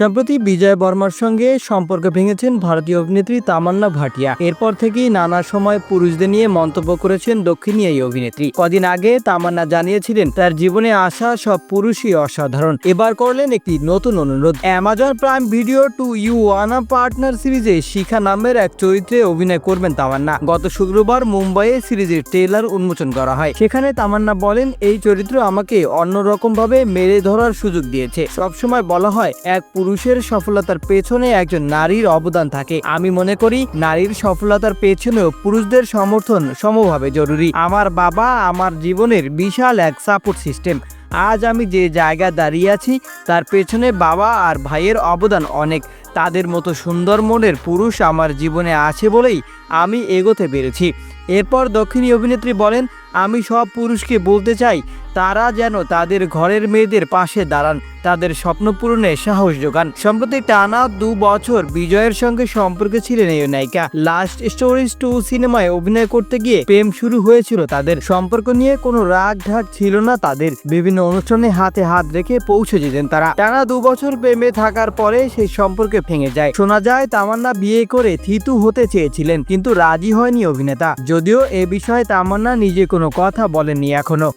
সম্প্রতি বিজয় বর্মার সঙ্গে সম্পর্ক ভেঙেছেন ভারতীয় অভিনেত্রী তামান্না ভাটিয়া। এরপর থেকেই নানা সময় পুরুষদের নিয়ে মন্তব্য করেছেন দক্ষিণী এই অভিনেত্রী। কদিন আগে তামান্না জানিয়েছিলেন, তার জীবনে আসা সব পুরুষই অসাধারণ। এবার করলেন একটি নতুন অনুরোধ। Amazon prime video to you wanna partner সিরিজে শিখা নামের এক চরিত্রে অভিনয় করবেন তামান্না। গত শুক্রবার মুম্বাইয়ে সিরিজের ট্রেলার উন্মোচন করা হয়। সেখানে তামান্না বলেন, এই চরিত্র আমাকে অন্যরকম ভাবে মেরে ধরার সুযোগ দিয়েছে। সবসময় বলা হয়, এক পুরুষের সফলতার পেছনে একজন নারীর অবদান থাকে। আমি মনে করি, নারীর সফলতার পেছনেও পুরুষদের সমর্থন সমভাবে জরুরি। আমার বাবা আমার জীবনের বিশাল এক সাপোর্ট সিস্টেম আজ আমি যে জায়গায় দাঁড়িয়ে আছি, তার পেছনে বাবা আর ভাইয়ের অবদান অনেক। তাদের মতো সুন্দর মনের পুরুষ আমার জীবনে আছে বলেই আমি এগোতে পেরেছি। এরপর দক্ষিণী অভিনেত্রী বলেন, আমি সব পুরুষকে বলতে চাই, তারা যেন তাদের ঘরের মেয়েদের পাশে দাঁড়ান, তাদের স্বপ্ন পূরণে সাহস যোগান। সম্প্রতি টানা দু বছর বিজয়ের সঙ্গে সম্পর্কে ছিলেন এই নায়িকা। লাস্ট স্টোরিজ টু সিনেমায় অভিনয় করতে গিয়ে প্রেম শুরু হয়েছিল তাদের। সম্পর্ক নিয়ে কোনো রাগ ঢাক ছিল না তাদের। বিভিন্ন অনুষ্ঠানে হাতে হাত রেখে পৌঁছে যেতেন তারা। টানা দু বছর প্রেমে থাকার পরে সেই সম্পর্কে ভেঙে যায়। শোনা যায়, তামান্না বিয়ে করে থিতু হতে চেয়েছিলেন, কিন্তু রাজি হয়নি অভিনেতা। যদিও এ বিষয়ে তামান্না নিজে কোনো কথা বলেননি এখনও।